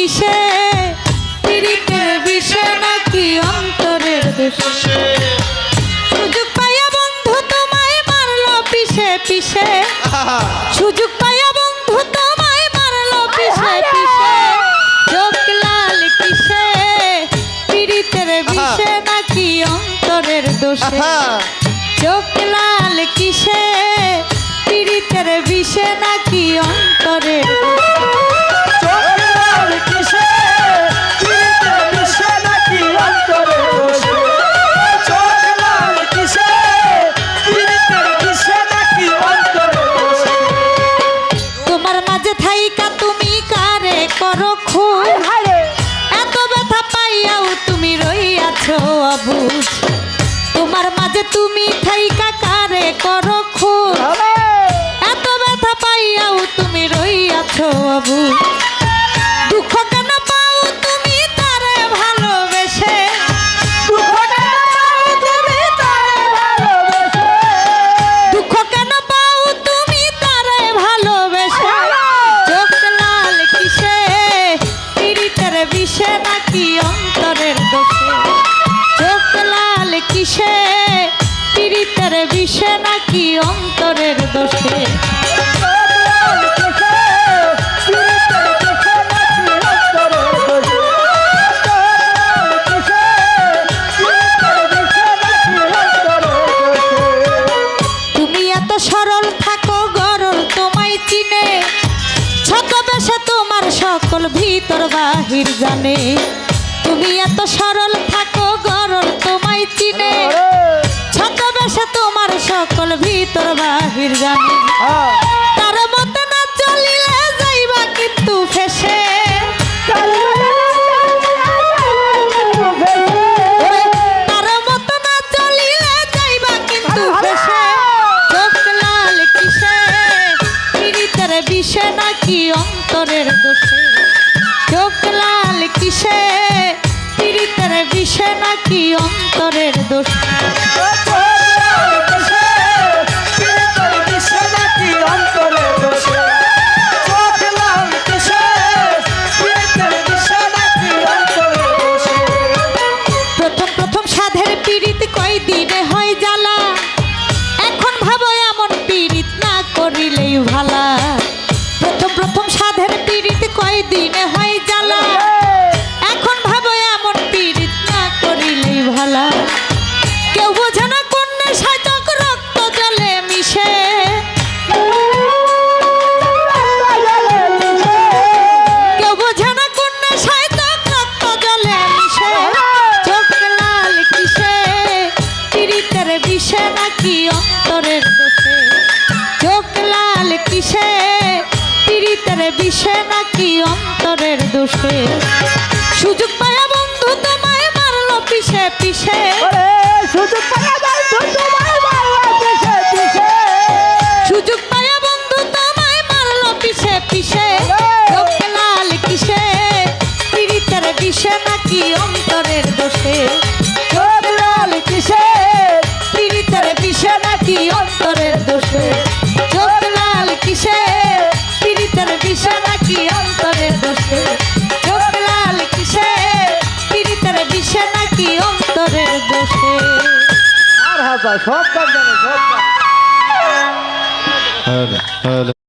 কিসে? পীড়িতের বিষে নাকি অন্তরের দোষে সুযোগ পাইয়া বন্ধু তোমায় মারলো পিছে পিছে সুযোগ পাইয়া বন্ধু তোমায় মারলো পিছে পিছে চোখ লাল কিসে? পীড়িতের বিষে নাকি অন্তরের দোষে? চোখ লাল কিসে? পীড়িতের বিষে নাকি অন্তরের দোষে? তোমার তুমি থাইকা কারে করো খুন এত ব্যথা পাইয়াও তুমি রইয়াছো অবুঝ পীড়িতের বিষে নাকি অন্তরের দোষে? সকল ভিতর বাহির জানে। তুমি এত সরল থাকো, গরল তোমায় চিনে। বাহির জানে। তার মতো না চলিলে যাইবা কিন্তু ফেসে। তার মতো না চলিলে যাইবা কিন্তু ফেসে। চোখ লাল কিসে? পীড়িতের বিষে নাকি অন্তরের দোষে? চোখ লাল কিসে? পীড়িতের বিষে নাকি অন্তরের দোষে? করিলেই ভালা। প্রথম প্রথম সাধের পীড়িত কয় দিনে হয় জ্বালা। এখন ভাবো এমন পীড়িত না করিলেই ভালা। কেউ বোঝে না কোন চক রক্ত জলে মিশে। না পীড়িতের বিষে নাকি অন্তরের দোষে? সুযোগ পায়া বন্ধু তোমায় মারলো পিছে পিছে অন্তরের দোষে সব কাজ জানে সব কাজ।